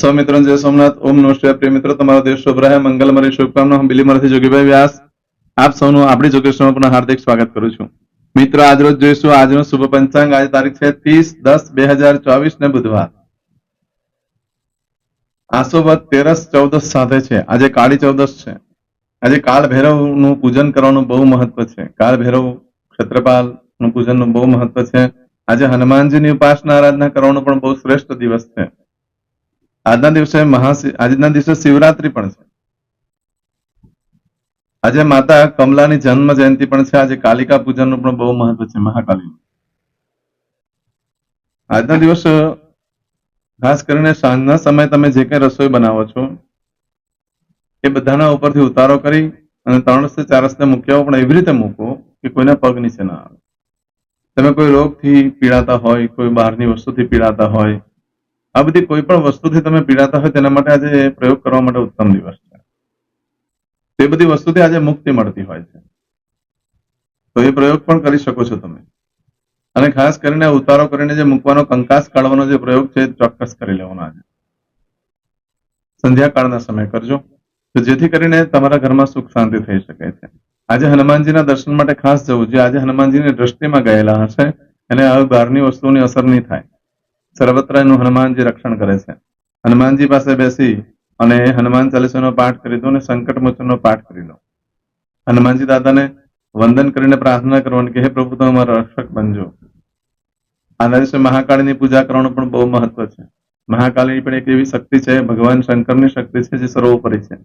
સૌ મિત્રો જય સોમનાથ, ઓમ નમઃ પ્રિય મિત્રો, તમારો દેશ શુભ રહે, મંગલમય શુભકામના, હું બિલીમરથી જોગીભાઈ વ્યાસ, આપ સૌનું આપણી જોગેશમાં પણ હાર્દિક સ્વાગત કરું છું. મિત્રો, આજ રોજ જોઈશું, આજનો શુભ પંચાંગ, આજ તારીખ છે ત્રીસ દસ બે હજાર ચોવીસ ને બુધવાર. આસોબત તેરસ ચૌદસ સાથે છે. આજે કાળી ચૌદસ છે. આજે કાળ ભૈરવનું પૂજન કરવાનું બહુ મહત્વ છે. કાળ ભૈરવ ક્ષેત્રપાલનું પૂજનનું બહુ મહત્વ છે. આજે હનુમાનજીની ઉપાસના, આરાધના કરવાનો પણ બહુ શ્રેષ્ઠ દિવસ છે. આજના દિવસે આજના દિવસે શિવરાત્રી પણ છે. આજે માતા કમલાની જન્મ જયંતિ પણ છે. આજે કાલિકા પૂજનનું પણ બહુ મહત્વ છે, મહાકાલી. આજના દિવસ ખાસ કરીને સાંજના સમયે તમે જે કઈ રસોઈ બનાવો છો, એ બધાના ઉપરથી ઉતારો કરી અને ત્રણ રસ્તે ચાર રસ્તે મૂક્યા પણ એવી રીતે મૂકો કે કોઈના પગ નીચે ના આવે. તમે કોઈ રોગથી પીડાતા હોય, કોઈ બહારની વસ્તુથી પીડાતા હોય આ બધી કોઈ પણ વસ્તુથી તમે પીડાતા હોય તેના માટે આજે પ્રયોગ કરવા માટે ઉત્તમ દિવસ છે. તે બધી વસ્તુથી આજે મુક્તિ મળતી હોય છે. તો એ પ્રયોગ પણ કરી શકો છો તમે. અને ખાસ કરીને ઉતારો કરીને જે મૂકવાનો કંકાસ કાઢવાનો જે પ્રયોગ છે ચોક્કસ કરી લેવાનો આજે. સંધ્યાકાળના સમય કરજો. તો જેથી કરીને તમારા ઘરમાં સુખ શાંતિ થઈ શકે છે. આજે હનુમાનજીના દર્શન માટે ખાસ જવું જે આજે હનુમાનજીની દ્રષ્ટિમાં ગયેલા હશે. એને હવે બહારની વસ્તુની અસર નહીં થાય. સર્વત્ર એનું હનુમાનજી રક્ષણ કરે છે. હનુમાનજી પાસે બેસી અને હનુમાન ચાલીસાનો પાઠ કરી દો અને સંકટ મોચનનો પાઠ કરી દો હનુમાનજી દાદાને વંદન કરીને પ્રાર્થના કરવાની કે હે પ્રભુ, તમે મારા રક્ષક બનજો. આના દિવસે મહાકાળીની પૂજા કરવાનું પણ બહુ મહત્વ છે. મહાકાળી પણ એક એવી શક્તિ છે, ભગવાન શંકરની શક્તિ છે, જે સર્વોપરી છે.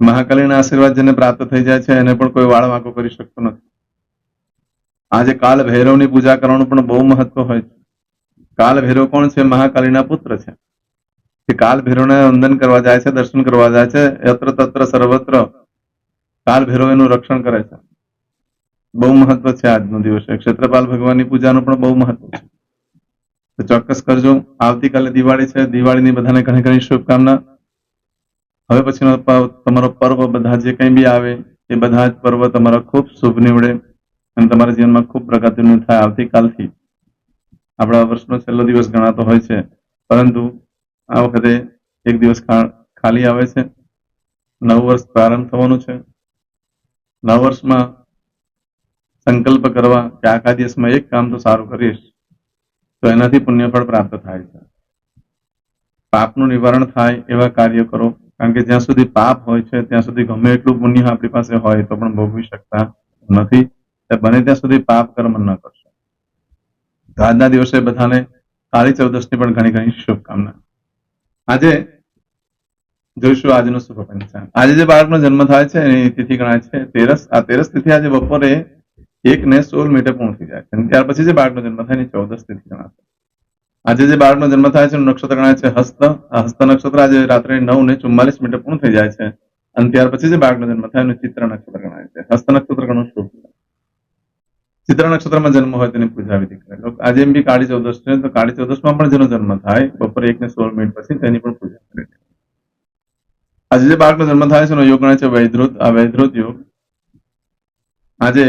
મહાકાલીના આશીર્વાદ જેને પ્રાપ્ત થઈ જાય છે, એને પણ કોઈ વાળ વાંકો કરી શકતો નથી. આજે કાલ ભૈરવની પૂજા કરવાનું પણ બહુ મહત્વ હોય છે. કાલ ભૈરવ કોણ છે? મહાકાલીના પુત્ર છે. તે કાલ ભૈરવને વંદન કરવા જાય છે, દર્શન કરવા જાય છે યત્ર તત્ર સર્વત્ર કાલ ભૈરવ એનું રક્ષણ કરે છે. બહુ મહત્વ છે આજનો દિવસ. ક્ષેત્રપાલ ભગવાનની પૂજાનું પણ બહુ મહત્વ છે. તો ચોક્કસ કરજો. આવતીકાલે દિવાળી છે. દિવાળીની બધાને ઘણી ઘણી શુભકામના. હવે પછીનો તમારો પર્વ બધા જે કંઈ બી આવે, એ બધા જ પર્વ તમારા ખૂબ શુભ નીવડે અને તમારા જીવનમાં ખૂબ પ્રગતિનું થાય આવતીકાલથી. આપણા વર્ષનો છેલ્લો દિવસ ગણાતો હોય છે. પરંતુ આ વખતે એક દિવસ ખાલી આવે છે. નવું વર્ષ પ્રારંભ થવાનું છે. નવ વર્ષમાં સંકલ્પ કરવા કે આખા દિવસમાં એક કામ તો સારું કરીશ તો એનાથી પુણ્યફળ પ્રાપ્ત થાય છે. પાપનું નિવારણ થાય એવા કાર્ય કરો. કારણ કે જ્યાં સુધી પાપ હોય છે, ત્યાં સુધી ગમે એટલું પુણ્ય આપણી પાસે હોય તો પણ ભોગવી શકતા નથી. બને ત્યાં સુધી પાપ કર્મ ન કરશો. તો આજના દિવસે બધાને કાળી ચૌદશની પણ ઘણી ઘણી શુભકામના. આજે જોઈશું આજનું શુભ પંચાંગ આજે જે બાળકનો જન્મ થાય છે, એની તિથિ ગણાય છે તેરસ. આ તેરસ તિથિ આજે બપોરે એક ને સોળ મિનિટે પૂર્ણ થઈ જાય છે. ત્યાર પછી જે બાળકનો જન્મ થાય, એની ચૌદશ તિથિ ગણાશે. આજે જે બાળકનો જન્મ થાય છે નક્ષત્ર ગણાય છે હસ્ત. હસ્ત નક્ષત્ર આજે રાત્રે નવ ને ચુમ્માલીસ મિનિટે પૂર્ણ થઈ જાય છે. અને ત્યાર પછી જે બાળકનો જન્મ થાય, એનું ચિત્ર નક્ષત્ર ગણાય છે. હસ્ત નક્ષત્ર ઘણું શુભ ચિત્ર નક્ષત્રમાં જન્મ હોય તેને પૂજા વિધિ કરે. આજે એમ બી કાળી ચૌદશ છે, તો કાળી ચૌદશમાં પણ જેનો જન્મ થાય, બપોરે એક ને સોળ મિનિટ પછી તેની પણ પૂજા કરે આજે જે બાળકનો જન્મ થાય છે, એનો યોગ ગણાય છે વૈદ્રુત આ વૈદ્રુત યોગ આજે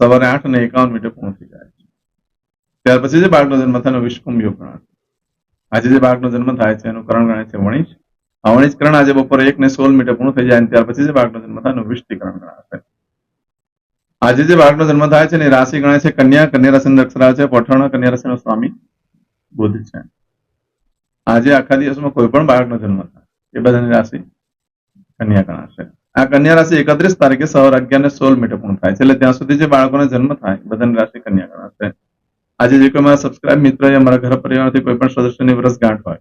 સવારે આઠ અને એકાવન મિનિટે થઈ જાય છે. ત્યાર પછી જે બાળકનો જન્મ થાય, એનો વિષ્કુંભ યોગ ગણાય આજે જે બાળકનો જન્મ થાય છે, એનું કરણ ગણાય છે વણિજ આ વણિજ કરણ આજે બપોરે એક ને સોળ મિનિટે પૂર્ણ થઈ જાય ત્યાર પછી જે બાળકનો જન્મ થાય, એનું વિષ્ટિકરણ ગણાશે આજે જે બાળકનો જન્મ થાય છે ને રાશિ ગણાય છે કન્યા કન્યા રાશિનો અક્ષરા છે, પઠણ, કન્યા રાશિનો સ્વામી, બુધ છે. આજે આખા દિવસમાં કોઈ પણ બાળકનો જન્મ થાય, એ બધાની રાશિ કન્યા ગણાશે આ કન્યા રાશિ એકત્રીસ તારીખે સવાર અગિયાર ને સોળ મિનિટે પૂર્ણ થાય છે, એટલે ત્યાં સુધી જે બાળકોનો જન્મ થાય બધાની રાશિ કન્યા ગણાશે આજે જે કોઈ મારા સબસ્ક્રાઇબ મિત્ર યા મારા ઘર પરિવારથી કોઈ પણ સદસ્યની વર્ષગાંઠ હોય,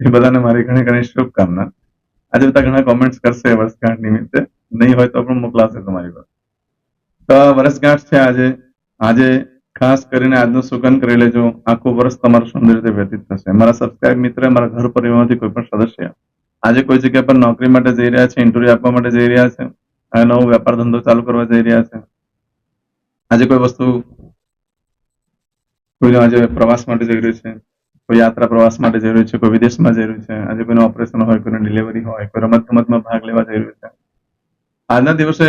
એ બધાને મારી ઘણી ઘણી શુભકામના. આજે બધા ઘણા કોમેન્ટ્સ કરશે વર્ષગાંઠ નિમિત્તે. નહીં હોય તો પણ મોકલાશે તમારી આ વર્ષગાંઠ છે આજે. આજે ખાસ કરીને આજનું સુગંધ કરી લેજો આખું વર્ષ તમારું સુંદર રીતે વ્યતીત થશે. મારા સબસ્ક્રાઇબ મિત્ર, મારા ઘર પરિવારમાંથી કોઈ પણ સદસ્ય આજે કોઈ જગ્યા પર નોકરી માટે જઈ રહ્યા છે ઇન્ટરવ્યુ આપવા માટે જઈ રહ્યા છે અને નવો વેપાર ધંધો ચાલુ કરવા જઈ રહ્યા છે. આજે કોઈ વસ્તુ, કોઈ આજે પ્રવાસ માટે જઈ રહ્યું છે, કોઈ યાત્રા પ્રવાસ માટે જઈ રહ્યું છે, કોઈ વિદેશમાં જઈ રહ્યું છે, આજે કોઈનું ઓપરેશન હોય કોઈ ડિલિવરી હોય, કોઈ રમત ગમતમાં ભાગ લેવા જઈ રહ્યું છે. આજના દિવસે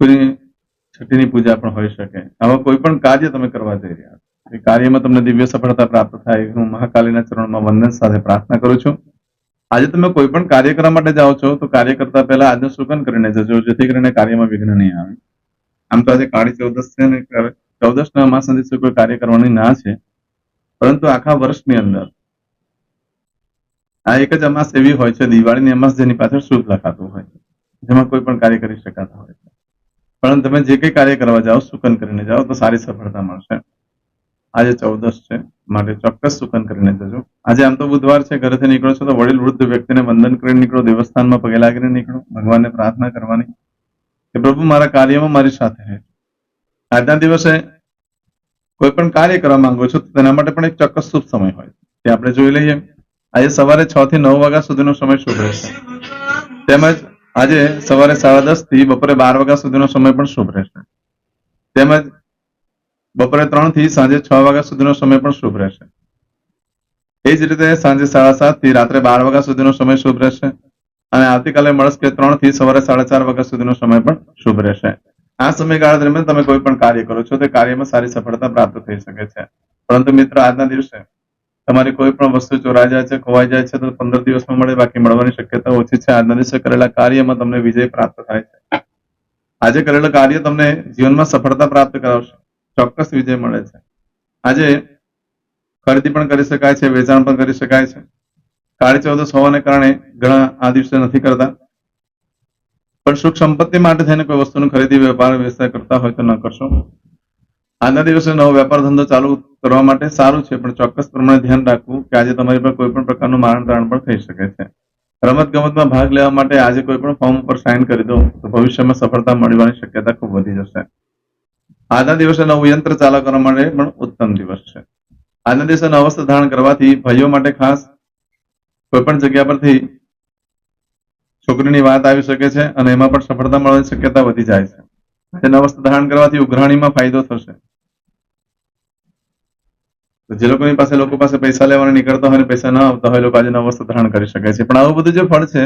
કોઈની છઠ્ઠીની પૂજા પણ હોઈ શકે. આવા કોઈ પણ કાર્ય તમે કરવા જઈ રહ્યા એ કાર્યમાં તમને દિવ્ય સફળતા પ્રાપ્ત થાય હું મહાકાલીના ચરણમાં વંદન સાથે પ્રાર્થના કરું છું. આજે તમે કોઈ પણ કાર્ય કરવા માટે જાઓ છો, તો કાર્ય કરતા પહેલા આજનું સુકન કરીને જજો, જેથી કરીને કાર્યમાં વિઘ્ન નહીં આવે. આમ તો આજે કાળી ચૌદશ છે ને ચૌદશના અમાસ દિવસે કોઈ કાર્ય કરવાની ના છે, પરંતુ આખા વર્ષની અંદર આ એક જ અમાસ એવી હોય છે, દિવાળીની અમાસ જેની પાછળ શુભ લખાતું હોય જેમાં કોઈ પણ કાર્ય કરી શકાતા હોય છે. પરંતુ તમે જે કંઈ કાર્ય કરવા જાઓ, સુકન કરીને જાઓ, તો સારી સફળતા મળશે. આજે ચૌદશ છે, માટે ચોક્કસ સુકન કરીને જજો. આજે આમ તો બુધવાર છે, ઘરેથી નીકળો છો તો વડીલ વૃદ્ધ વ્યક્તિને વંદન કરીને નીકળો, દેવસ્થાનમાં પગે લાગીને નીકળો, ભગવાનને પ્રાર્થના કરવાની કે પ્રભુ, મારા કાર્યમાં મારી સાથે રહે આજના દિવસે કોઈ પણ કાર્ય કરવા માંગો છો, તો તેના માટે પણ એક ચોક્કસ શુભ સમય હોય તે આપણે જોઈ લઈએ. આજે સવારે છ થી નવ વાગ્યા સુધીનો સમય શુભ રહેશે. તેમજ આજે સવારે સાડા દસથી બપોરે બાર વાગ્યા સુધીનો સમય પણ શુભ રહેશે. તેમજ બપોરે ત્રણથી સાંજે છ વાગ્યા સુધીનો સમય પણ શુભ રહેશે. એ જ રીતે સાંજે સાડા સાતથી રાત્રે બાર વાગ્યા સુધીનો સમય શુભ રહેશે. અને આવતીકાલે મળસ્કે ત્રણથી સવારે સાડા ચાર વાગ્યા સુધીનો સમય પણ શુભ રહેશે. આ સમયગાળા દરમિયાન તમે કોઈ પણ કાર્ય કરો છો, તે કાર્યમાં સારી સફળતા પ્રાપ્ત થઈ શકે છે. પરંતુ મિત્રો, આજના દિવસે તમારી કોઈ પણ વસ્તુ ચોરાઈ જાય છે, ખોવાઈ જાય છે, તો પંદર દિવસમાં મળે, બાકી મળવાની શક્યતા ઓછી છે. આજના દિવસે કરેલા કાર્યમાં તમને વિજય પ્રાપ્ત થાય છે. આજે કરેલું કાર્ય તમને જીવનમાં સફળતા પ્રાપ્ત કરાવશે. ચોક્કસ વિજય મળે છે. આજે ખરીદી પણ કરી શકાય છે, વેચાણ પણ કરી શકાય છે. કાળી ચૌદશ હોવાને કારણે ઘણા આ દિવસે નથી કરતા. પણ સુખ સંપત્તિ માટે થઈને કોઈ વસ્તુની ખરીદી, વેપાર, વ્યવસાય કરતા હોય તો ન કરશો. આજના દિવસે નવો વેપાર ધંધો ચાલુ કરવા માટે સારું છે, પણ ચોક્કસ પ્રમાણે ધ્યાન રાખવું કે આજે તમારી પર કોઈ પણ પ્રકારનું મારણ તારણ પણ થઈ શકે છે. રમત ગમતમાં ભાગ લેવા માટે આજે કોઈ પણ ફોર્મ ઉપર સાઇન કરી દો, તો ભવિષ્યમાં સફળતા મળવાની શક્યતા ખૂબ વધી જશે. આજના દિવસે નવું યંત્ર ચાલુ કરવા માટે પણ ઉત્તમ દિવસ છે. આજના દિવસે નવ ધારણ કરવાથી ભાઈઓ માટે ખાસ કોઈ પણ જગ્યા પરથી છોકરીની વાત આવી શકે છે અને એમાં પણ સફળતા મળવાની શક્યતા વધી જાય છે. આજે વસ્ત્ર ધારણ કરવાથી ઉઘરાણીમાં ફાયદો થશે. જે લોકોની પાસે લોકો પાસે પૈસા લેવાના નીકળતા હોય પૈસા ના આવતા હોય લોકો આજે નવ વસ્ત્ર ધારણ કરી શકે છે. પણ આવું બધું જે ફળ છે,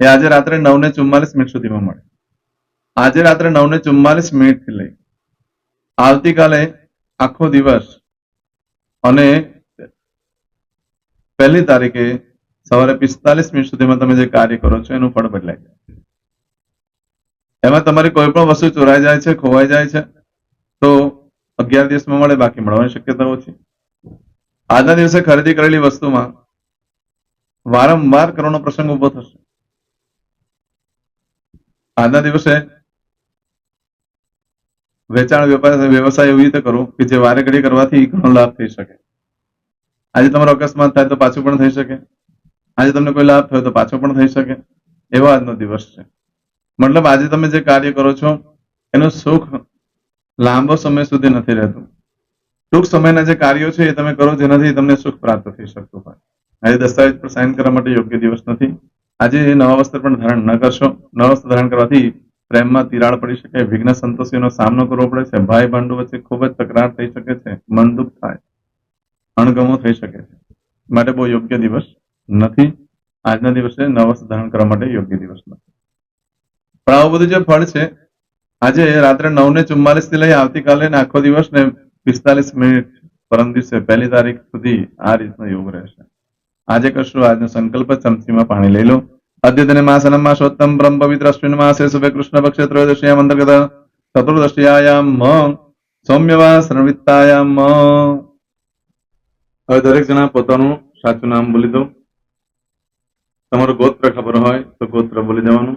એ આજે રાત્રે નવ ને ચુમ્માલીસ મિનિટ સુધીમાં મળે. આજે રાત્રે નવ ને ચુમ્માલીસ મિનિટથી લઈ આવતીકાલે આખો દિવસ અને પહેલી તારીખે સવારે પિસ્તાલીસ મિનિટ સુધીમાં તમે જે કાર્ય કરો છો, એનું ફળ બદલાય જાય. એમાં તમારી કોઈ પણ વસ્તુ ચોરાઈ જાય છે, ખોવાઈ જાય છે, તો અગિયાર દિવસમાં મળે, બાકી મળવાની શક્યતા ઓછી. આજના દિવસે ખરીદી કરેલી વસ્તુમાં વારંવાર કરવાનો પ્રસંગ ઊભો થશે. આજના દિવસે વેચાણ વેપાર વ્યવસાય એવી રીતે કરો કે જે વારે ઘડી કરવાથી ઘણો લાભ થઈ શકે. આજે તમારો અકસ્માત થાય તો પાછું પણ થઈ શકે. આજે તમને કોઈ લાભ થયો તો પાછો પણ થઈ શકે. એવો આજનો દિવસ છે. મતલબ આજે તમે જે કાર્ય કરો છો, એનું સુખ લાંબો સમય સુધી નથી રહેતું. ટૂંક સમયના જે કાર્યો છે એ તમે કરો જેનાથી તમને સુખ પ્રાપ્ત થઈ શકતું હોય. આજે દસ્તાવેજ પર સાઇન કરવા માટે યોગ્ય દિવસ નથી. આજે નવા વસ્ત્ર પણ ધારણ ન કરશો. નવા વસ્ત્ર ધારણ કરવાથી પ્રેમમાં તિરાડ પડી શકે, વિઘ્ન સંતોષીનો સામનો કરવો પડે છે. ભાઈ ભાંડુ વચ્ચે ખૂબ જ તકરાર થઈ શકે છે. મન દુઃખ થાય. અણગમો થઈ શકે છે. માટે બહુ યોગ્ય દિવસ નથી. આજના દિવસે નવા ધારણ કરવા માટે યોગ્ય દિવસ નથી. પણ આવું બધું જે ફળ છે, આજે રાત્રે નવ ને ચુમ્માલીસથી લઈ આવતીકાલે આખો દિવસ ને પિસ્તાલીસ મિનિટ પરમ દિવસે પહેલી તારીખ સુધી આ રીતનો યોગ રહેશે. આજે કરશું આજનો સંકલ્પ, ચમચીમાં પાણી લઈ લો. અદ્યતને માસનમ માસોત્તમ બ્રહ્મ પવિત્ર અશ્વિન માસે શુભે કૃષ્ણ પક્ષે ત્રયોદશીયામ અંતર્ગત ચતુર્દશીયાયામ સૌમ્યવા શ્રવિત્તાયામ હવે દરેક જણા પોતાનું સાચું નામ બોલી દો. તમારું ગોત્ર ખબર હોય તો ગોત્ર બોલી દેવાનું.